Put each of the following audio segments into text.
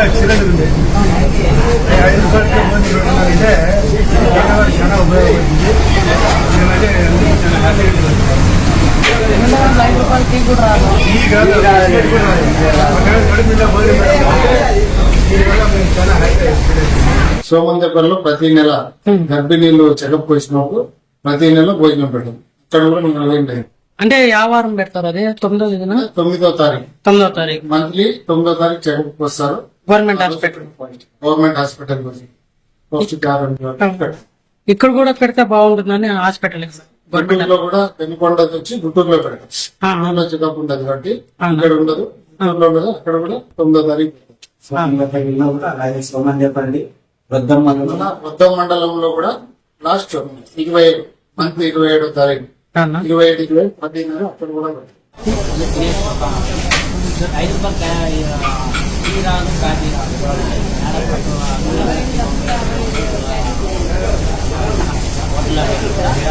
భోజనం పెట్టుకుంటే దీనివల్ల మేము చాలా హ్యాపీ సోమంతపల్లిలో ప్రతి నెల గర్భిణీలు చెకప్ వచ్చినప్పుడు ప్రతి నెల భోజనం పెట్టాం ఇక్కడ కూడా అంటే వ్యాపారం పెడతారు అదే తొమ్మిదో తేదీన? తొమ్మిదో తారీఖు. తొమ్మిదో తారీఖు. మంత్లీ తొమ్మిదో తారీఖు చెకప్ వస్తారు గవర్నమెంట్ హాస్పిటల్. గవర్నమెంట్ హాస్పిటల్ ఇక్కడ కూడా పెడితే బాగుంటుందని హాస్పిటల్ గుంటూరులో కూడా పెనుకొండ వచ్చి గుంటూరులో పెడతాం చెకప్ ఉండదు కాబట్టి ఇక్కడ ఉండదు. అక్కడ కూడా తొమ్మిదో తారీఖు అలాగే సోమందేపల్లి వృద్ధం మండలం. మొత్తం మండలంలో కూడా లాస్ట్ ఇరవై ఏడు మంత్ ఇరవై ఏడో తారీఖు. ఇరవై ఏడు ఇరవై పదిహేను అక్కడ కూడా పెడతాం. ఐదు రూపాయలు టీ రాదు కాఫీ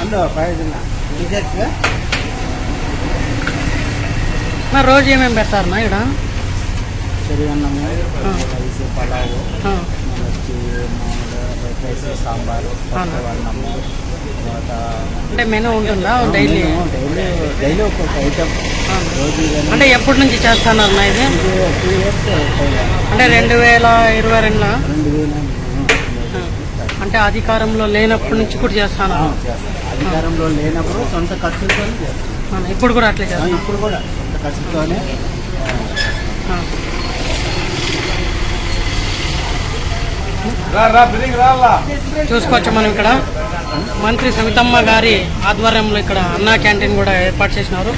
అన్న మరి రోజు ఏమేమి పెడతారు నా ఇక్కడ? పెరుగన్నము rice pulao white rice sambar అన్నము తర్వాత అంటే మెనూ ఉంటుందా? డైలీ? డైలీ డైలీ ఒక్కొక్క ఐటమ్ రోజు అంటే ఎప్పటి నుంచి చేస్తున్నారు నా ఇది టూ ఇయర్స్ అంటే రెండు వేల ఇరవై రెండులో రెండు వేల అంటే అధికారంలో లేనప్పటి నుంచి కూడా చేస్తాను? చేస్తాం అధికారంలో లేనప్పుడు సొంత ఖర్చులతో ఇప్పుడు కూడా అట్లే చేస్తాను? ఇప్పుడు కూడా సొంత ఖర్చులతోనే చూసుకోవచ్చు మనం ఇక్కడ. మంత్రి సవితమ్మ గారి ఆధ్వర్యంలో ఇక్కడ అన్నా క్యాంటీన్ కూడా ఏర్పాటు చేసినారు.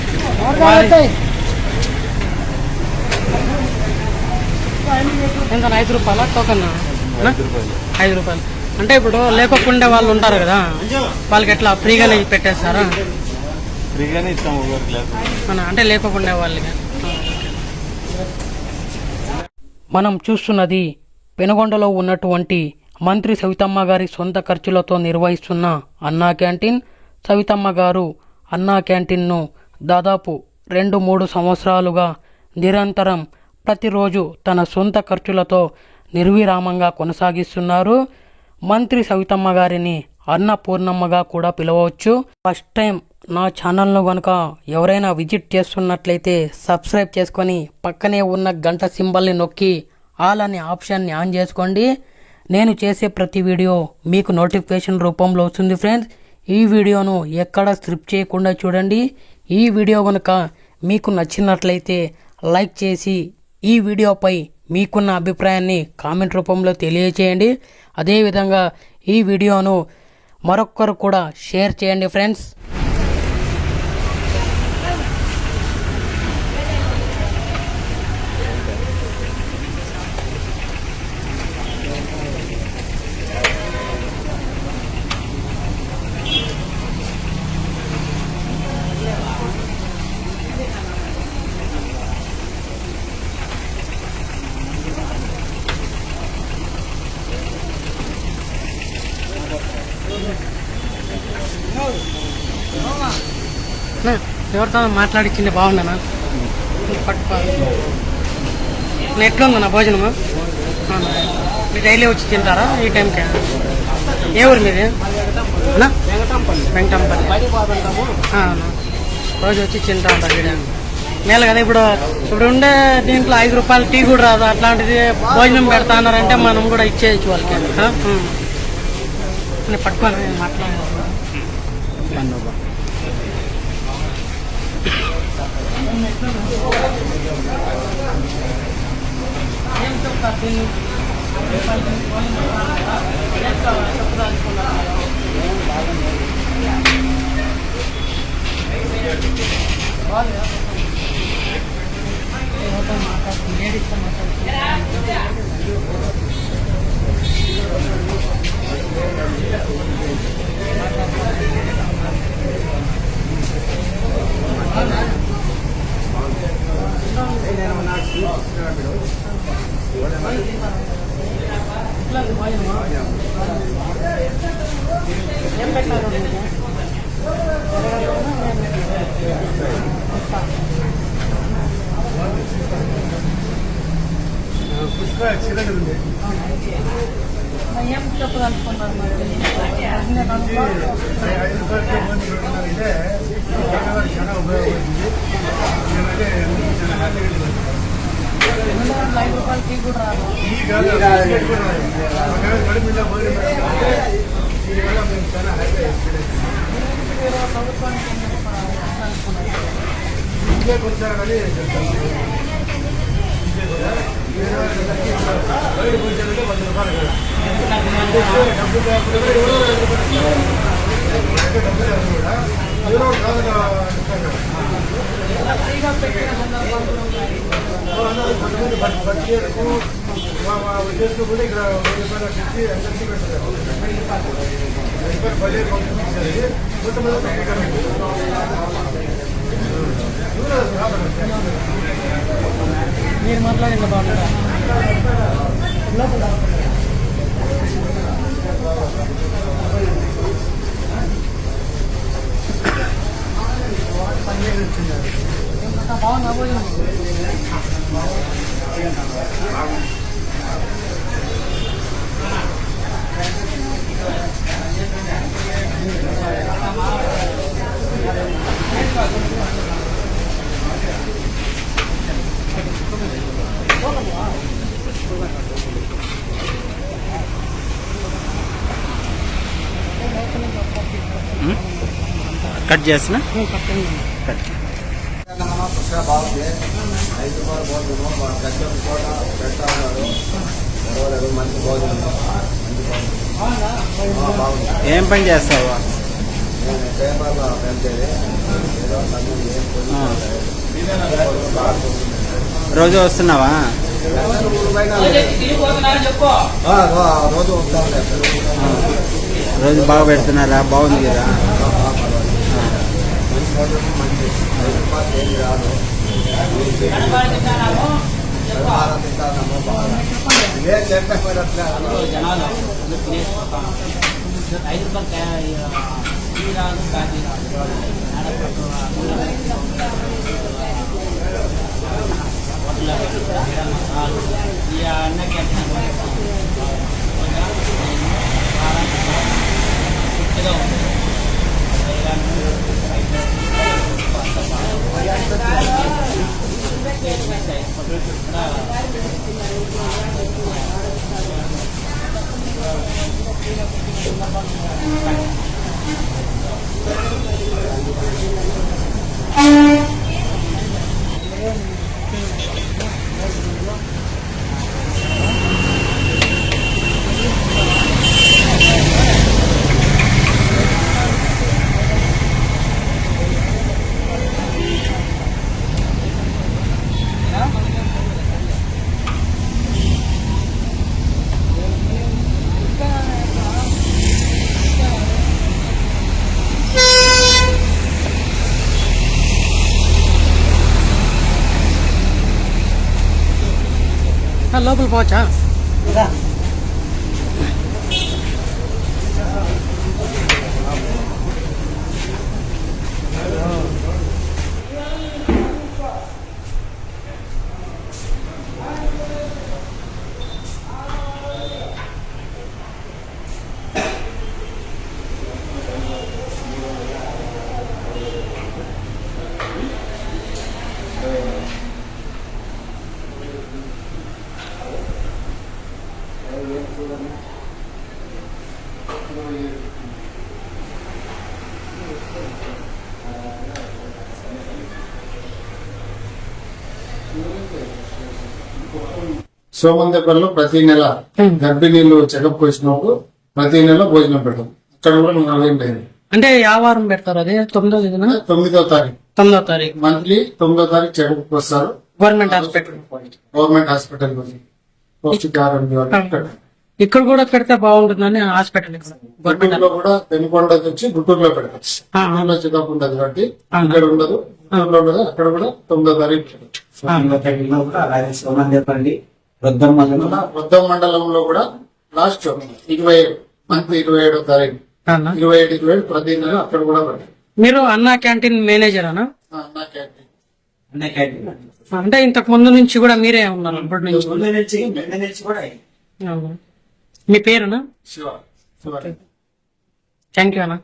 ఎంత ఐదు రూపాయల? టోకన్? ఐదు రూపాయలు. అంటే ఇప్పుడు లేకపోకుండా వాళ్ళు ఉంటారు కదా వాళ్ళకి ఎట్లా ఫ్రీగానే పెట్టేస్తారా? ఫ్రీగానే ఇస్తాం అంటే లేకపోకుండా వాళ్ళకి. మనం చూస్తున్నది పెనుగొండలో ఉన్నటువంటి మంత్రి సవితమ్మ గారి సొంత ఖర్చులతో నిర్వహిస్తున్న అన్నా క్యాంటీన్ సవితమ్మ గారు అన్నా క్యాంటీన్ను దాదాపు రెండు మూడు సంవత్సరాలుగా నిరంతరం ప్రతిరోజు తన సొంత ఖర్చులతో నిర్విరామంగా కొనసాగిస్తున్నారు. మంత్రి సవితమ్మ గారిని అన్నపూర్ణమ్మగా కూడా పిలవచ్చు. ఫస్ట్ టైం నా ఛానల్ను కనుక ఎవరైనా విజిట్ చేస్తున్నట్లయితే సబ్స్క్రైబ్ చేసుకొని పక్కనే ఉన్న గంట సింబల్ని నొక్కి ఆల్ అనే ఆప్షన్ని ఆన్ చేసుకోండి. నేను చేసే ప్రతి వీడియో మీకు నోటిఫికేషన్ రూపంలో వస్తుంది ఫ్రెండ్స్. ఈ వీడియోను ఎక్కడ స్క్రిప్ట్ చేయకుండా చూడండి. ఈ వీడియో కనుక మీకు నచ్చినట్లయితే లైక్ చేసి ఈ వీడియోపై మీకున్న అభిప్రాయాన్ని కామెంట్ రూపంలో తెలియచేయండి. అదేవిధంగా ఈ వీడియోను మరొక్కరు కూడా షేర్ చేయండి ఫ్రెండ్స్. ఎవరితో మాట్లాడిచ్చింది బాగుండనా పట్టుకో. ఎట్లా ఉందన్న భోజనము? మీరు డైలీ వచ్చి తింటారా? ఈ టైంకి? ఏ ఊరు మీది? వెంకటంపల్లి. అవునా. రోజు వచ్చి తింటా ఉంటారు ఇక్కడ మేలు కదా ఇప్పుడు. ఇప్పుడు ఉండే దీంట్లో ఐదు రూపాయలు టీ కూడా రాదు. అట్లాంటిది భోజనం పెడతా అన్నారంటే మనం కూడా ఇచ్చేయచ్చు వాళ్ళకి. ఆ? మాట్లాడారు నేను Canova. ఏం చెప్పదలుచుకున్నారు చాలా ఉపయోగపడుతుంది నేనంటే చాలా హ్యాపీగా ఉంది. ఐదు రూపాయలకి కూడా రాదు. ప్రభుత్వానికి ఏం చెప్పాలనుకున్నారు బట్టీలకు మా మా ఉద్దేశంలో కూడా ఇక్కడ వెయ్యి రూపాయలు తెచ్చి అందరికీ పెట్టారు వెయ్యి రూపాయలు బడ్జెట్ పంపించారు కొంతమంది తక్కువ మీరు మాట్లాడింది బాగుంటుందా మంచి భోజనం ఆ, బాగుంది ఏం పని చేస్తావా? రోజు వస్తున్నావా? రోజు బాగా పెడుతున్నారా? బాగుంది కదా. మంచి భోజనం మంచి ఐదు ఏం రాదు తింటాము బాగా ఇదే చెప్పేట్లా జనాలు ఈ అన్నకి గుర్తుగా ఉంది లోపల పోవచ్చా సోమందేపల్లిలో ప్రతి నెల గర్భిణీలు చెకప్ వచ్చినప్పుడు ప్రతి నెల భోజనం పెడతాం. ఇక్కడ కూడా ఏం లేదు అంటే యా వారం పెడతారు అది తొమ్మిదో తేదీన? తొమ్మిదో తారీఖు. తొమ్మిదో తారీఖు. మంత్లీ తొమ్మిదో తారీఖు చెకప్ వస్తారు. గవర్నమెంట్ హాస్పిటల్ గవర్నమెంట్ హాస్పిటల్ పౌష్టికాహారం ఇక్కడ కూడా పెడితే బాగుంటుందని హాస్పిటల్ గుంటూరులో కూడా పెనుకొండ వచ్చి గుంటూరులో పెడతాం ఆ. గుంటూరులో చెకప్ ఉండదు కాబట్టి ఇక్కడ ఉండదు గుంటూరులో అక్కడ కూడా తొమ్మిదో తారీఖు సోమందేపల్లి వృద్ధం మండలం. వృద్ధం మండలంలో కూడా లాస్ట్ ఇరవై ఏడు మంత్ ఇరవై ఏడో తారీఖు. అన్న ఇరవై ఏడు ఇరవై ఏడు ప్రతి నెల అక్కడ కూడా పెట్టాలి మీరు అన్నా క్యాంటీన్ మేనేజర్ అనా? అన్నా క్యాంటీన్. అన్న క్యాంటీన్ అంటే ఇంతకు ముందు నుంచి కూడా మీరే ఉన్నారు అప్పటి నుంచి. మీ పేరునా శివ. థ్యాంక్ యూ అన్న.